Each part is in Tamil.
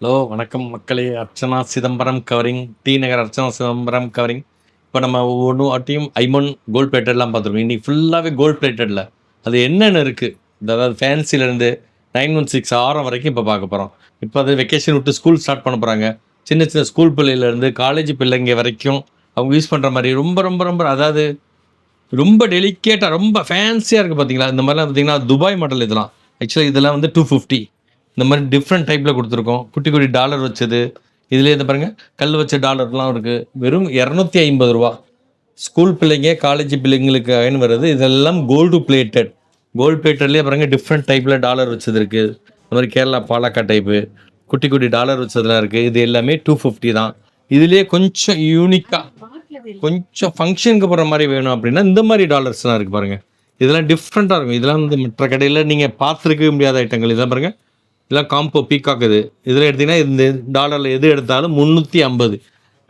ஹலோ வணக்கம் மக்களே. Archana Chidambaram covering D Nagar Archana Chidambaram covering இப்போ நம்ம ஒவ்வொன்றும் வாட்டியும் ஐமன் கோல்ட் பிளேட்டட்லாம் பார்த்துருக்கோம். இன்னைக்கு ஃபுல்லாகவே கோல்ட் பிளேட்டடில் அது என்னென்ன இருக்குது அதாவது ஃபேன்சிலேருந்து நைன் ஒன் சிக்ஸ் ஆரம் வரைக்கும் இப்போ பார்க்க போகிறோம் இப்போ அது வெக்கேஷன் விட்டு ஸ்கூல் ஸ்டார்ட் பண்ண போகிறாங்க சின்ன சின்ன ஸ்கூல் பிள்ளையிலேருந்து காலேஜ் பிள்ளைங்க வரைக்கும் அவங்க யூஸ் பண்ணுற மாதிரி ரொம்ப ரொம்ப ரொம்ப அதாவது ரொம்ப டெலிகேட்டாக ரொம்ப ஃபேன்சியாக இருக்குது பார்த்தீங்களா இந்த மாதிரிலாம் பார்த்தீங்கன்னா துபாய் மாடல் இதெல்லாம். ஆக்சுவலாக இதெல்லாம் வந்து டூ ஃபிஃப்டி இந்த மாதிரி டிஃப்ரெண்ட் டைப்பில் கொடுத்துருக்கோம். குட்டி குட்டி டாலர் வச்சது. இதுலேயே இந்த பாருங்கள் கல் வச்ச டாலர்லாம் இருக்குது வெறும் இரநூத்தி ஐம்பது ரூபா. ஸ்கூல் பிள்ளைங்க காலேஜ் பிள்ளைங்களுக்கு அயன் வருது இதெல்லாம் கோல்டு பிளேட்டட் கோல்டு பிளேட்டட்லேயே பாருங்கள் டிஃப்ரெண்ட் டைப்பில் டாலர் வச்சது இருக்குது இந்த மாதிரி கேரளா பாலக்கா டைப்பு குட்டி குட்டி டாலர் வச்சதுலாம் இருக்குது இது எல்லாமே டூ ஃபிஃப்டி தான். இதுலேயே கொஞ்சம் யூனிக்காக கொஞ்சம் ஃபங்க்ஷனுக்கு போகிற மாதிரி வேணும் அப்படின்னா இந்த மாதிரி டாலர்ஸ்லாம் இருக்குது பாருங்கள் இதெல்லாம் டிஃப்ரெண்ட்டாக இருக்கும். இதெல்லாம் வந்து மற்ற கடையில் நீங்கள் பார்த்துருக்கவே முடியாத ஐட்டங்கள் இதெல்லாம் பாருங்கள் இல்லை காம்போ பீகாக் இது. இதில் எடுத்திங்கன்னா இந்த டாலரில் எது எடுத்தாலும் முந்நூற்றி ஐம்பது.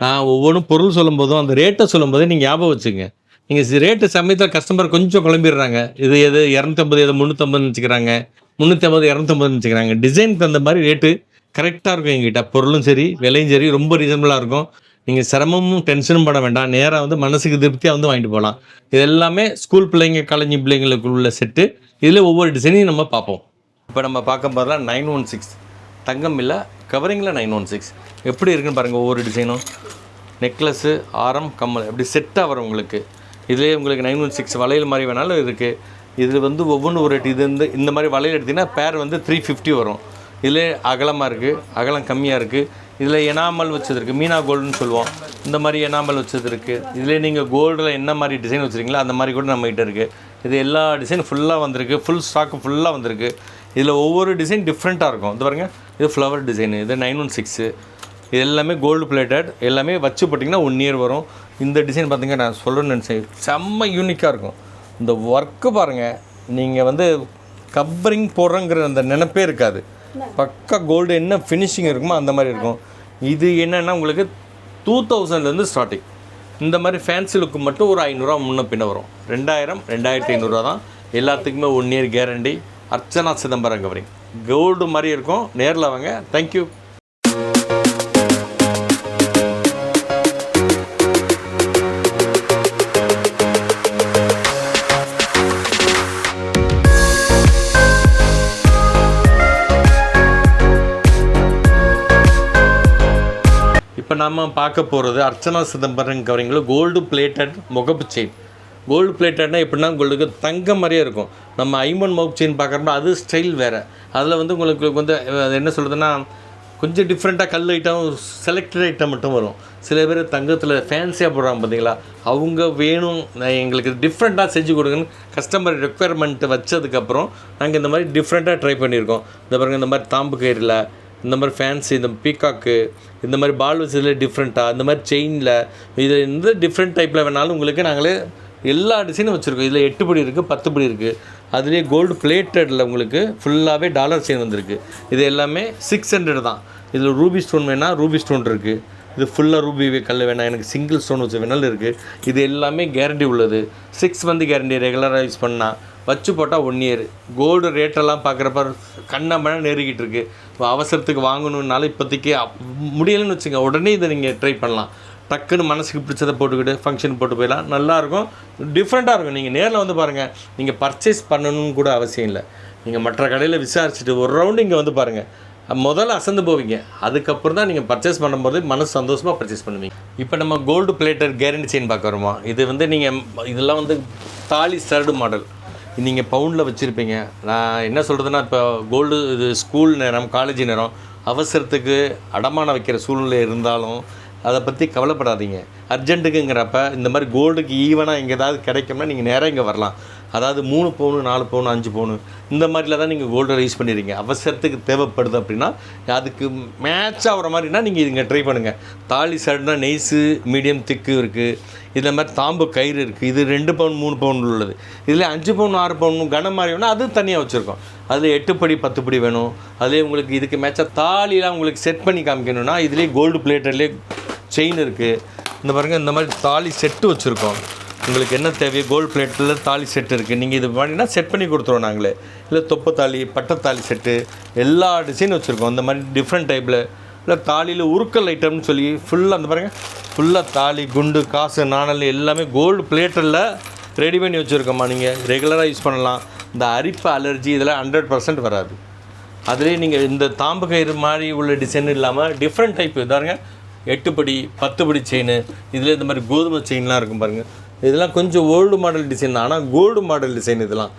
நான் ஒவ்வொன்றும் பொருள் சொல்லும்போதும் அந்த ரேட்டை சொல்லும்போதே நீங்கள் ஞாபகம் வச்சுங்க. நீங்கள் ரேட்டு சமயத்தில் கஸ்டமர் கொஞ்சம் குழம்பிடுறாங்க. இது எது இரநூத்தம்பது எது முந்நூற்றம்பது நினச்சிக்கிறாங்க. முந்நூற்றி ஐம்பது இரநூத்தம்பதுன்னு வச்சுக்கிறாங்க டிசைனுக்கு தகுந்த மாதிரி ரேட்டு கரெக்டாக இருக்கும் எங்கிட்ட பொருளும் சரி விலையும் சரி ரொம்ப ரீசனபுளாக இருக்கும். நீங்கள் சிரமமும் டென்ஷனும் பட வேண்டாம். நேராக வந்து மனசுக்கு திருப்தியாக வந்து வாங்கிட்டு போகலாம் இது எல்லாமே ஸ்கூல் பிள்ளைங்க காலேஜ் பிள்ளைங்களுக்கு உள்ள செட்டு இதில் ஒவ்வொரு டிசைனையும் நம்ம பார்ப்போம். இப்போ நம்ம பார்க்க போதெல்லாம் நைன் ஒன் சிக்ஸ். தங்கம் இல்லை கவரிங்கில் நைன் ஒன் சிக்ஸ். எப்படி இருக்குன்னு பாருங்கள் ஒவ்வொரு டிசைனும் நெக்லஸ்ஸு ஆரம் கம்மல் எப்படி செட்டாக வரும் உங்களுக்கு. இதுலேயே உங்களுக்கு நைன் ஒன் சிக்ஸ் வளையல் மாதிரி வேணாலும் இருக்குது இதில் வந்து ஒவ்வொன்றும் ஒரு இது வந்து இந்த மாதிரி வளையல் எடுத்திங்கன்னா பேர் வந்து த்ரீ ஃபிஃப்டி வரும். இதிலே அகலமாக இருக்குது அகலம் கம்மியாக இருக்குது இதில் எனாமல் வச்சது இருக்குது மீனா கோல்டுன்னு சொல்லுவோம். இந்த மாதிரி எனாமல் வச்சது இருக்குது இதில் நீங்கள் கோல்டில் என்ன மாதிரி டிசைன் வச்சுருக்கீங்களோ அந்த மாதிரி கூட நம்மகிட்ட இருக்குது இது எல்லா டிசைன் ஃபுல்லாக வந்திருக்கு. ஃபுல் ஸ்டாக்கு ஃபுல்லாக வந்திருக்கு. இதில் ஒவ்வொரு டிசைன் டிஃப்ரெண்ட்டாக இருக்கும். இது பாருங்க. இது ஃப்ளவர் டிசைனு இது நைன் ஒன் சிக்ஸு இது எல்லாமே கோல்டு பிளேட்டட் எல்லாமே வச்சு போட்டிங்கன்னா ஒன் இயர் வரும். இந்த டிசைன் பார்த்தீங்கன்னா நான் சொல்கிறேன்னு நினச்சேன். செம்ம யூனிக்காக இருக்கும். இந்த ஒர்க்கு பாருங்கள் நீங்கள் வந்து கப்பரிங் போடுறங்கிற அந்த நினப்பே இருக்காது. பக்கா கோல்டு என்ன ஃபினிஷிங் இருக்குமோ அந்த மாதிரி இருக்கும். இது என்னென்னா உங்களுக்கு டூ தௌசண்ட்லேருந்து ஸ்டார்டிங் இந்த மாதிரி ஃபேன்சி லுக்கு மட்டும் ஒரு ஐநூறுரூவா முன்ன பின்ன வரும். ரெண்டாயிரம் ரெண்டாயிரத்தி ஐநூறுரூவா தான். எல்லாத்துக்குமே one year guarantee Archana Chidambaram covering gold மாதிரி இருக்கும். நேரில் வாங்க. தேங்க்யூ இப்போ நம்ம பார்க்க போகிறது அர்ச்சனா சிதம்பரம் கவரிங்கில் கோல்டு பிளேட்டட் முகப்பு செயின் கோல்டு பிளேட்டட்னா எப்படின்னா உங்களுக்கு தங்கம் மாதிரியே இருக்கும். நம்ம ஐமன் மவுப் செயின் பார்க்குறப்ப அது ஸ்டைல் வேறு. அதில் வந்து உங்களுக்கு வந்து அது என்ன சொல்கிறதுன்னா கொஞ்சம் டிஃப்ரெண்ட்டாக கல் ஐட்டம் செலக்டட் ஐட்டம் மட்டும் வரும். சில பேர் தங்கத்தில் ஃபேன்சியாக போடுறாங்க பார்த்தீங்களா அவங்க வேணும் எங்களுக்கு டிஃப்ரெண்ட்டாக செஞ்சு கொடுங்கன்னு கஸ்டமர் ரெக்குயர்மெண்ட்டை வச்சதுக்கப்புறம் நாங்கள் இந்த மாதிரி டிஃப்ரெண்ட்டாக ட்ரை பண்ணியிருக்கோம். இந்த பாருங்க இந்த மாதிரி தாம்பு கயிறில் இந்த மாதிரி ஃபேன்சி இந்த பீகாக்கு இந்த மாதிரி பால் வச்சதுல டிஃப்ரெண்ட்டாக இந்த மாதிரி செயினில் இது எந்த டிஃப்ரெண்ட் டைப்பில் வேணாலும் உங்களுக்கு நாங்களே எல்லா டிசைனும் வச்சுருக்கோம். இதில் எட்டு படி இருக்குது பத்து படி இருக்குது அதுலேயே கோல்டு பிளேட்டடில் உங்களுக்கு ஃபுல்லாகவே டாலர் செயின் வந்திருக்கு. இது எல்லாமே சிக்ஸ் ஹண்ட்ரட் தான். இதில் ரூபி ஸ்டோன் வேணால் ரூபி ஸ்டோன் இருக்குது இது ஃபுல்லாக ரூபி கல் வேணாம் எனக்கு சிங்கிள் ஸ்டோன் வச்ச வேணாலும் இருக்குது இது எல்லாமே கேரண்டி உள்ளது. சிக்ஸ் மந்த் கேரண்டி ரெகுலராக யூஸ் பண்ணால் வச்சு போட்டால் ஒன் இயர் கோல்டு ரேட்டெல்லாம் பார்க்குறப்ப கண்ணாமழை நெருங்கிட்டு இருக்கு. இப்போ அவசரத்துக்கு வாங்கணுன்னாலும் இப்போதைக்கு அப்- முடியலைன்னு வச்சுங்க உடனே இதை நீங்கள் ட்ரை பண்ணலாம். டக்குன்னு மனசுக்கு பிடிச்சதை போட்டுக்கிட்டு ஃபங்க்ஷன் போட்டு போயிடலாம். நல்லாயிருக்கும். டிஃப்ரெண்ட்டாக இருக்கும். நீங்கள் நேரில் வந்து பாருங்கள் நீங்கள் பர்ச்சேஸ் பண்ணணும்னு கூட அவசியம் இல்லை. நீங்கள் மற்ற கடையில் விசாரிச்சுட்டு ஒரு ரவுண்டு இங்கே வந்து பாருங்கள் முதல்ல அசந்து போவீங்க. அதுக்கப்புறம் தான் நீங்கள் பர்ச்சேஸ் பண்ணும்போது மனசு சந்தோஷமாக பர்ச்சேஸ் பண்ணுவீங்க. இப்போ நம்ம கோல்டு பிளேட்டர் கேரண்டி செயின் பார்க்க வருமா? இது வந்து நீங்கள் இதெல்லாம் வந்து தாலி சர்டு மாடல் நீங்கள் பவுண்டில் வச்சுருப்பீங்க. நான் என்ன சொல்கிறதுன்னா இப்போ கோல்டு இது ஸ்கூல் நேரம் காலேஜ் நேரம் அவசரத்துக்கு அடமானம் வைக்கிற சூழ்நிலை இருந்தாலும் அதை பற்றி கவலைப்படாதீங்க. அர்ஜென்ட்டுக்குங்கிறப்ப இந்த மாதிரி கோல்டுக்கு ஈவனாக எங்கே ஏதாவது கிடைக்கும்னா நீங்கள் நேராக இங்கே வரலாம். அதாவது மூணு பவுனு நாலு பவுனு அஞ்சு பவுனு இந்த மாதிரில தான் நீங்கள் கோல்டை ரைஸ் பண்ணிடுறீங்க. அவசரத்துக்கு தேவைப்படுது அப்படின்னா அதுக்கு மேட்ச் ஆகிற மாதிரினா நீங்கள் இங்கே ட்ரை பண்ணுங்கள் தாலி சர்ட்னா நெய்ஸு மீடியம் திக்கு இருக்குது இதில் மாதிரி தாம்பு கயிறு இருக்குது இது ரெண்டு பவுன் மூணு பவுன் உள்ளது. இதில் அஞ்சு பவுன் ஆறு பவுன் கனம் மாதிரி வேணும் அது தனியாக வச்சுருக்கோம். அதில் எட்டு படி பத்து படி வேணும். அதுலேயே உங்களுக்கு இதுக்கு மேட்சாக தாலிலாம் உங்களுக்கு செட் பண்ணி காமிக்கணும்னா இதுலேயே கோல்டு பிளேட்டர்லேயே செயின் இருக்குது இந்த பாருங்கள் இந்த மாதிரி தாலி செட்டு வச்சுருக்கோம். உங்களுக்கு என்ன தேவையோ கோல்டு பிளேட்டில் தாலி செட் இருக்குது நீங்கள் இது பண்ணினா செட் பண்ணி கொடுத்துருவோம் நாங்களே. இல்லை தொப்பு தாலி பட்டத்தாலி செட்டு எல்லா டிசைன் வச்சுருக்கோம். இந்த மாதிரி டிஃப்ரெண்ட் டைப்பில் இல்லை தாலியில் உருக்கல் ஐட்டம்னு சொல்லி ஃபுல்லாக அந்த பாருங்கள் ஃபுல்லாக தாலி குண்டு காசு நாணல் எல்லாமே கோல்டு பிளேட்டில் ரெடி பண்ணி வச்சுருக்கோம்மா நீங்கள் ரெகுலராக யூஸ் பண்ணலாம். இந்த அரிப்பு அலர்ஜி இதெல்லாம் ஹண்ட்ரட் பர்சன்ட் வராது. அதுலேயே நீங்கள் இந்த தாம்பு கயிறு மாதிரி உள்ள டிசைன் இல்லாமல் டிஃப்ரெண்ட் டைப் இதாருங்க எட்டுப்படி பத்துப்படி செயின் இதில் இந்த மாதிரி கோதுமை செயின்லாம் இருக்கும் பாருங்கள் இதெல்லாம் கொஞ்சம் ஓல்டு மாடல் டிசைன் தான். ஆனால் கோல்டு மாடல் டிசைன் இதெல்லாம்.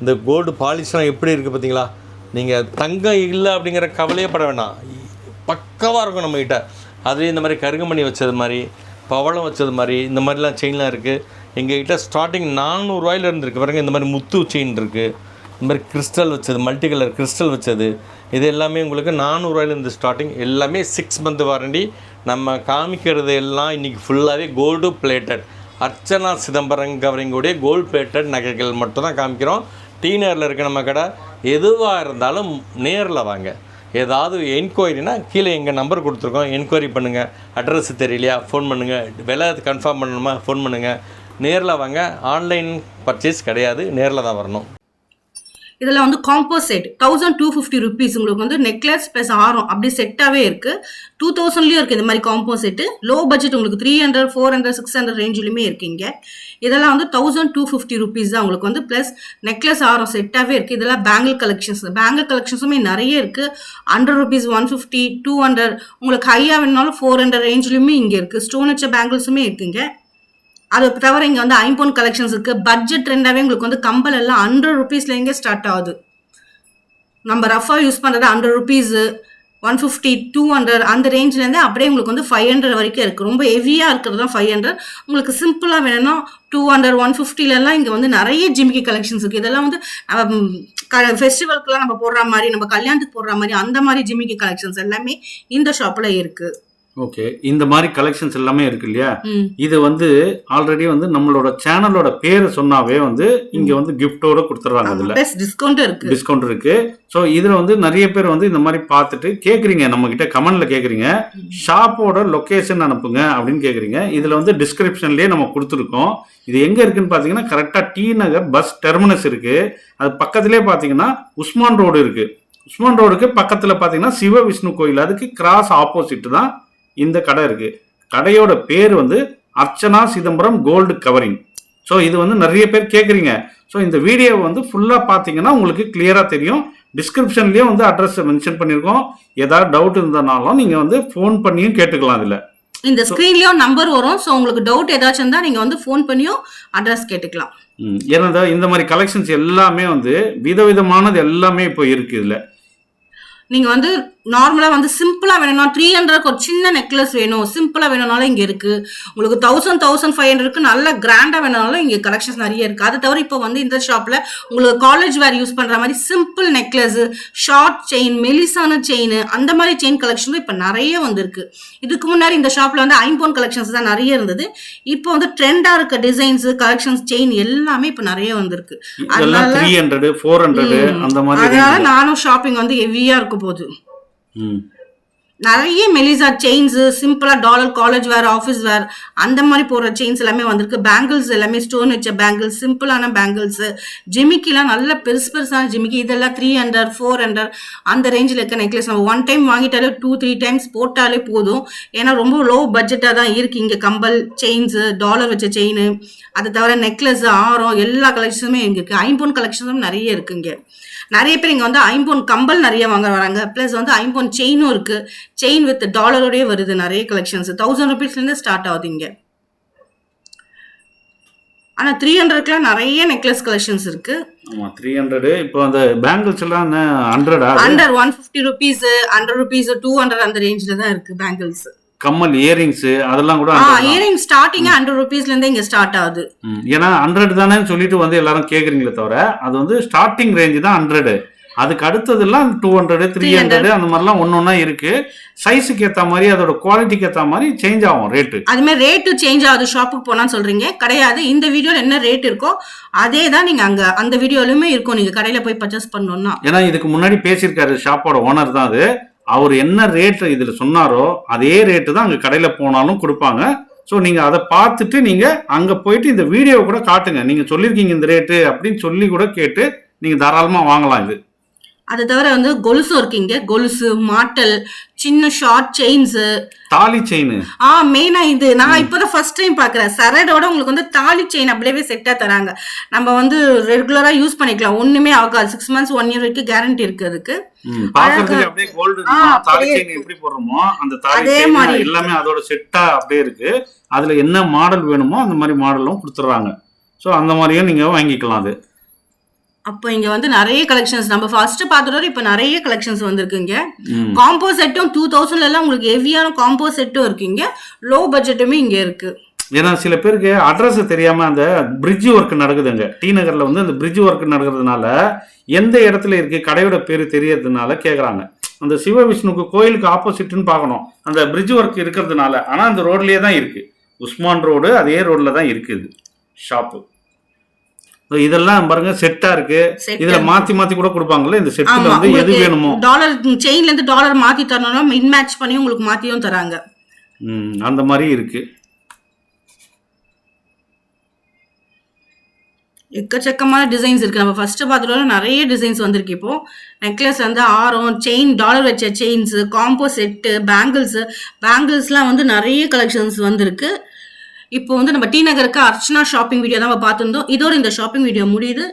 இந்த கோல்டு பாலிஷ்லாம் எப்படி இருக்குது பார்த்தீங்களா நீங்கள் தங்கம் இல்லை அப்படிங்கிற கவலையே பட வேணாம். பக்கவாக இருக்கும் நம்மக்கிட்ட அதுலேயும் இந்த மாதிரி கருங்கமணி வச்சது மாதிரி பவளம் வச்சது மாதிரி இந்த மாதிரிலாம் செயின்லாம் இருக்குது எங்கள்கிட்ட ஸ்டார்டிங் நானூறுரூவாயில இருந்துருக்கு பாருங்கள் இந்த மாதிரி முத்து செயின் இருக்குது இந்த மாதிரி கிறிஸ்டல் வச்சது மல்டி கலர் கிறிஸ்டல் வச்சது. இது எல்லாமே உங்களுக்கு நானூறுரூவாயிலேருந்து ஸ்டார்டிங் எல்லாமே சிக்ஸ் மந்த் வாரண்டி நம்ம காமிக்கிறது எல்லாம் இன்றைக்கி ஃபுல்லாகவே கோல்டு பிளேட்டட் அர்ச்சனா சிதம்பரம் கவரிங்குடைய கோல்டு பிளேட்டட் நகைகள் மட்டும்தான் காமிக்கிறோம். டீ நேரில் இருக்க நம்ம கடை எதுவாக இருந்தாலும் நேரில் வாங்க. ஏதாவது என்கொயரினா கீழே எங்கள் நம்பர் கொடுத்துருக்கோம். என்கொயரி பண்ணுங்கள் அட்ரஸ் தெரியலையா? ஃபோன் பண்ணுங்கள் விலை கன்ஃபார்ம் பண்ணணுமா? ஃபோன் பண்ணுங்கள் நேரில் வாங்க. ஆன்லைன் பர்ச்சேஸ் கிடையாது. நேரில் தான் வரணும். இதில் வந்து combo set thousand two fifty rupees உங்களுக்கு வந்து நெக்லஸ் ப்ளஸ் ஆரம் அப்படி செட்டாகவே இருக்குது டூ தௌசண்ட்லேயும் இருக்குது இந்த மாதிரி காம்போசைட்டு லோ பட்ஜெட் உங்களுக்கு three hundred four hundred six hundred ரேஞ்சிலுமே இருக்கீங்க இதெல்லாம் வந்து தௌசண்ட் டூ ஃபிஃப்டி ருபீஸ் தான் உங்களுக்கு வந்து ப்ளஸ் நெக்லஸ் ஆரம் செட்டாகவே இருக்குது இதெல்லாம் பேங்கிள் கலெக்ஷன்ஸ் பேங்கிள் கலெக்ஷன்ஸுமே நிறைய இருக்குது hundred rupees one fifty two hundred உங்களுக்கு ஹையாக வேணுனாலும் ஃபோர் ஹண்ட்ரட் ரேஞ்சிலுமே இங்கே இருக்குது ஸ்டோன் வச்ச பேங்கிள்ஸுமே இருக்குங்க அது தவிர இங்கே வந்து ஐம்போன் கலெக்ஷன்ஸ் இருக்குது பட்ஜெட் ட்ரெண்டாகவே உங்களுக்கு வந்து கம்பல் எல்லாம் ஹண்ட்ரட் ருபீஸ்லேருந்தே ஸ்டார்ட் ஆகுது. நம்ம ரஃபாக யூஸ் பண்ணுறது hundred rupees one fifty two hundred அந்த ரேஞ்சிலேருந்தே அப்படியே உங்களுக்கு வந்து ஃபைவ் ஹண்ட்ரட் வரைக்கும் இருக்குது ரொம்ப ஹெவியாக இருக்கிறது தான் ஃபைவ் ஹண்ட்ரட் உங்களுக்கு சிம்பிளாக வேணும்னா டூ ஹண்ட்ரட் ஒன் ஃபிஃப்டிலலாம் இங்கே வந்து நிறைய ஜிமிக்கி கலெக்ஷன்ஸ் இருக்குது இதெல்லாம் வந்து ஃபெஸ்டிவல்க்குலாம் நம்ம போடுற மாதிரி நம்ம கல்யாணத்துக்கு போடுற மாதிரி அந்த மாதிரி ஜிமிக்கி கலெக்ஷன்ஸ் எல்லாமே இந்த ஷாப்பில் இருக்குது ஓகே இந்த மாதிரி கலெக்ஷன்ஸ் எல்லாமே இருக்கு இல்லையா? இது வந்து ஆல்ரெடி வந்து நம்மளோட சேனலோட பேரை சொன்னாவே வந்து இங்க வந்து கிஃப்டோட கொடுத்துட்றாங்க அதுல. ப்ளஸ் டிஸ்கவுண்ட்டும் இருக்குது டிஸ்கவுண்ட் இருக்கு. ஸோ இதுல வந்து நிறைய பேர் வந்து இந்த மாதிரி பார்த்துட்டு கேக்குறீங்க. நம்ம கிட்ட கமெண்ட்ல கேக்குறீங்க. ஷாப்போட லொகேஷன் அனுப்புங்க அப்படின்னு கேக்குறீங்க. இதுல வந்து டிஸ்கிரிப்ஷன்லயே நம்ம கொடுத்துருக்கோம். இது எங்க இருக்குன்னு பாத்தீங்கன்னா கரெக்டா டி நகர் பஸ் டெர்மினஸ் இருக்கு. அது பக்கத்திலே பாத்தீங்கன்னா உஸ்மான் ரோடு இருக்கு. உஸ்மான் ரோடுக்கு பக்கத்துல பாத்தீங்கன்னா சிவ விஷ்ணு கோயில். அதுக்கு கிராஸ் ஆப்போசிட் தான் இந்த கடை இருக்கு. கடையோட பேர் வந்து Archana Chidambaram gold covering. So இது வந்து நிறைய பேர் கேட்குறீங்க ஸோ இந்த வீடியோ வந்து ஃபுல்லாக பார்த்தீங்கன்னா உங்களுக்கு கிளியராக தெரியும். டிஸ்கிரிப்ஷன்லேயே வந்து அட்ரஸ் மென்ஷன் பண்ணியிருக்கோம் ஏதாவது டவுட் இருந்தனாலும் நீங்கள் வந்து ஃபோன் பண்ணியும் கேட்டுக்கலாம் இதில் இந்த ஸ்க்ரீன்லயும் நம்பர் வரும். ஸோ உங்களுக்கு டவுட் ஏதாச்சும் இருந்தால் நீங்கள் வந்து ஃபோன் பண்ணியும் அட்ரஸ் கேட்டுக்கலாம். ஏன்னா இந்த மாதிரி கலெக்ஷன்ஸ் எல்லாமே வந்து விதவிதமானது எல்லாமே இப்போ இருக்குது இதில். நீங்கள் வந்து நார்மலாக வந்து சிம்பிளாக வேணும்னா த்ரீ ஹண்ட்ரட்க்கு ஒரு சின்ன நெக்லஸ் வேணும். சிம்பிளாக வேணும்னாலும் இங்கே இருக்குது உங்களுக்கு தௌசண்ட் தௌசண்ட் ஃபைவ் ஹண்ட்ரட்க்கு நல்ல கிராண்டாக வேணும்னாலும் இங்கே கலெக்ஷன்ஸ் நிறைய இருக்குது அது தவிர இப்போ வந்து இந்த ஷாப்பில் உங்களுக்கு காலேஜ் வேர் யூஸ் பண்ணுற மாதிரி சிம்பிள் நெக்லஸ் ஷார்ட் செயின் மெலிசான செயின் அந்த மாதிரி செயின் கலெக்ஷனும் இப்போ நிறைய வந்திருக்கு. இதுக்கு முன்னாடி இந்த ஷாப்பில் வந்து ஐம்போன் கலெக்ஷன்ஸ் தான் நிறைய இருந்தது. இப்போ வந்து ட்ரெண்டாக இருக்க டிசைன்ஸ் கலெக்ஷன்ஸ் செயின் எல்லாமே இப்போ நிறைய வந்திருக்கு. அதனால- அதனால. நானும் ஷாப்பிங் வந்து ஹெவியாக இருக்க போகுது. 嗯。நிறைய மெலிசா செயின்ஸ் சிம்பிளா dollar college wear office wear அந்த மாதிரி போடுற செயின்ஸ் எல்லாமே வந்திருக்கு. பேங்கிள்ஸ் எல்லாமே ஸ்டோன் வச்ச பேங்கிள்ஸ் சிம்பிளான பேங்கிள்ஸ் ஜிமிக்கிலாம் நல்ல பெருசு பெருசான ஜிமிக்கி. இதெல்லாம் த்ரீ ஹண்ட்ரட் ஃபோர் ஹண்ட்ரட் அந்த ரேஞ்சில் இருக்க நெக்லஸ் நம்ம ஒன் டைம் வாங்கிட்டாலே டூ த்ரீ டைம்ஸ் போட்டாலே போதும். ஏன்னா ரொம்ப லோ பட்ஜெட்டாக தான் இருக்கு. இங்கே கம்பல் செயின்ஸு டாலர் வச்ச செயின் அதை தவிர நெக்லஸ் ஆரம் எல்லா கலெக்ஷனுமே இங்கே இருக்குது ஐம்போன் கலெக்ஷனும் நிறைய இருக்குங்க நிறைய பேர் இங்கே வந்து ஐம்போன் கம்பல் நிறைய வாங்க வராங்க. ப்ளஸ் வந்து ஐம்போன் செயினும் இருக்குது செயின் வித் டாலரோடய வருது நிறைய கலெக்ஷன்ஸ் தௌசண்ட் ருபீஸ்லேருந்து ஸ்டார்ட் ஆகுது இங்கே. ஆனால் த்ரீ ஹண்ட்ரட்க்குலாம் நிறைய நெக்லஸ் கலெக்ஷன்ஸ் இருக்குது ஆமாம் த்ரீ ஹண்ட்ரடு இப்போ அந்த பேங்கிள்ஸ் எல்லாம் ஹண்ட்ரடா under one fifty rupees hundred rupees two hundred அந்த ரேஞ்சில் தான் இருக்குது பேங்கிள்ஸ் கம்மல் இயரிங்ஸ் அதெல்லாம் கூட ஆ 100 தான். இயரிங் ஸ்டார்டிங்கே ஹண்ட்ரட் ருபீஸ்லேருந்தே இங்கே ஸ்டார்ட் ஆகுது. ஏன்னா ஹண்ட்ரட் தானே சொல்லிட்டு வந்து எல்லாரும் கேக்குறீங்களே தவிர அது வந்து ஸ்டார்டிங் ரேஞ்ச் தான் ஹண்ட்ரடு அதுக்கு அடுத்ததெல்லாம் டூ ஹண்ட்ரடு த்ரீ 300 ஹண்ட்ரடு அந்த மாதிரிலாம் ஒன்று ஒன்றா இருக்கு. சைஸுக்கு ஏற்ற மாதிரி அதோட குவாலிட்டிக்கு ஏற்ற மாதிரி சேஞ்ச் ஆகும் ரேட்டு அது மாதிரி ரேட்டு சேஞ்ச் ஆகுது ஷாப்புக்கு போனான்னு சொல்றீங்க. கிடையாது. இந்த வீடியோல என்ன ரேட் இருக்கோ அதே தான் நீங்க அங்க அந்த வீடியோலுமே இருக்கும். நீங்க கடையில போய் பர்ச்சேஸ் பண்ணணும்னா. ஏன்னா இதுக்கு முன்னாடி பேசியிருக்காரு ஷாப்போட ஓனர் தான் அது. அவர் என்ன ரேட் இதில் சொன்னாரோ அதே ரேட்டு தான் அங்கே கடையில் போனாலும் கொடுப்பாங்க. ஸோ நீங்கள் அதை பார்த்துட்டு நீங்கள் அங்கே போயிட்டு இந்த வீடியோ கூட காட்டுங்க. நீங்கள் சொல்லியிருக்கீங்க இந்த ரேட்டு அப்படின்னு சொல்லி கூட கேட்டு நீங்கள் தாராளமாக வாங்கலாம் இது. அதை தவிர வந்து கொலுசும் இருக்குங்க கொலுசு மாட்டல் சின்ன ஷார்ட் செயின்ஸு தாலி செயின் ஆ மெயினா இது. நான் இப்போதான் ஃபர்ஸ்ட் டைம் பாக்குறேன். சரடோட உங்களுக்கு வந்து தாலி செயின் அப்படியே செட்டா தராங்க. நம்ம வந்து ரெகுலரா யூஸ் பண்ணிக்கலாம். ஒண்ணுமே ஆகாது. சிக்ஸ் மந்த்ஸ் ஒன் இயர் வரைக்கும் கேரண்டி இருக்கு அதுக்கு. அதே மாதிரி. எல்லாமே அதோட செட்டா அப்படியே இருக்கு. அதுல என்ன மாடல் வேணுமோ அந்த மாதிரி மாடலும் கொடுத்துட்றாங்க. ஸோ அந்த மாதிரியும் நீங்க வாங்கிக்கலாம் அது. அப்போ இங்க வந்து நிறைய கலெக்ஷன்ஸ் நம்ம ஃபர்ஸ்ட் பார்த்ததோட இப்போ நிறைய கலெக்ஷன்ஸ் வந்திருக்குங்க. காம்போ செட்டும் டூ தௌசண்ட்ல எல்லாம் உங்களுக்கு ஹெவியான காம்போ செட்டும் இருக்குங்க லோ பட்ஜெட்டுமே இங்க இருக்கு. ஏன்னா சில பேருக்கு அட்ரஸ் தெரியாம அந்த பிரிட்ஜ் ஒர்க் நடக்குதுங்க. டி நகர்ல வந்து அந்த பிரிட்ஜ் ஒர்க் நடக்கிறதுனால எந்த இடத்துல இருக்கு கடையோட பேரு தெரியறதுனால கேக்குறாங்க. அந்த சிவ விஷ்ணுக்கு கோயிலுக்கு ஆப்போசிட்னு பார்க்கணும். அந்த பிரிட்ஜ் ஒர்க் இருக்கிறதுனால. ஆனா அந்த ரோட்லயே தான் இருக்கு. உஸ்மான் ரோடு அதே ரோட்ல தான் இருக்குது. ஷாப்பு இதெல்லாம் பாருங்க செட்டா இருக்கு. இதுல மாத்தி மாத்தி கூட கொடுப்பாங்கல்ல இந்த செட்ல வந்து எது வேணுமோ. டாலர் செயின்ல இருந்து டாலர் மாத்தி தரணும்னா மின் மேட்ச் பண்ணி உங்களுக்கு மாத்தியும் தராங்க. ம், அந்த மாதிரி இருக்கு. எக்கச்சக்கமான டிசைன்ஸ் இருக்கு. நம்ம ஃபர்ஸ்ட் பார்த்ததோட நிறைய டிசைன்ஸ் வந்திருக்கு இப்போ. நெக்லஸ் வந்து ஆரம் செயின் டாலர் வச்ச செயின்ஸ் காம்போ செட்டு பேங்கிள்ஸ் பேங்கிள்ஸ்லாம் வந்து நிறைய கலெக்ஷன்ஸ் வந்திருக்கு. இப்போ வந்து நம்ம டி நகருக்கு அர்ச்சனா ஷாப்பிங் வீடியோ தான் பார்த்துருந்தோம். இதோட இந்த ஷாப்பிங் வீடியோ முடியுது.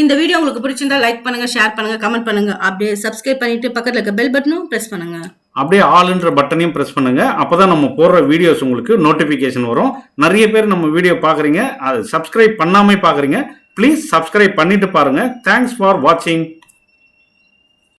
இந்த வீடியோ உங்களுக்கு பிடிச்சிருந்தா லைக் பண்ணுங்க ஷேர் பண்ணுங்க கமெண்ட் பண்ணுங்க. அப்படியே சப்ஸ்கிரைப் பண்ணிட்டு பக்கத்துல இருக்க பெல் பட்டனும் பிரஸ் பண்ணுங்க. அப்படியே ஆளுன்ற பட்டனையும் ப்ரெஸ் பண்ணுங்க. அப்பதான் நம்ம போடுற வீடியோஸ் உங்களுக்கு நோட்டிஃபிகேஷன் வரும். நிறைய பேர் நம்ம வீடியோ பார்க்குறீங்க. அது சப்ஸ்கிரைப் பண்ணாமல் பார்க்குறீங்க. ப்ளீஸ் சப்ஸ்கிரைப் பண்ணிட்டு பாருங்க. தேங்க்ஸ் ஃபார் வாட்சிங்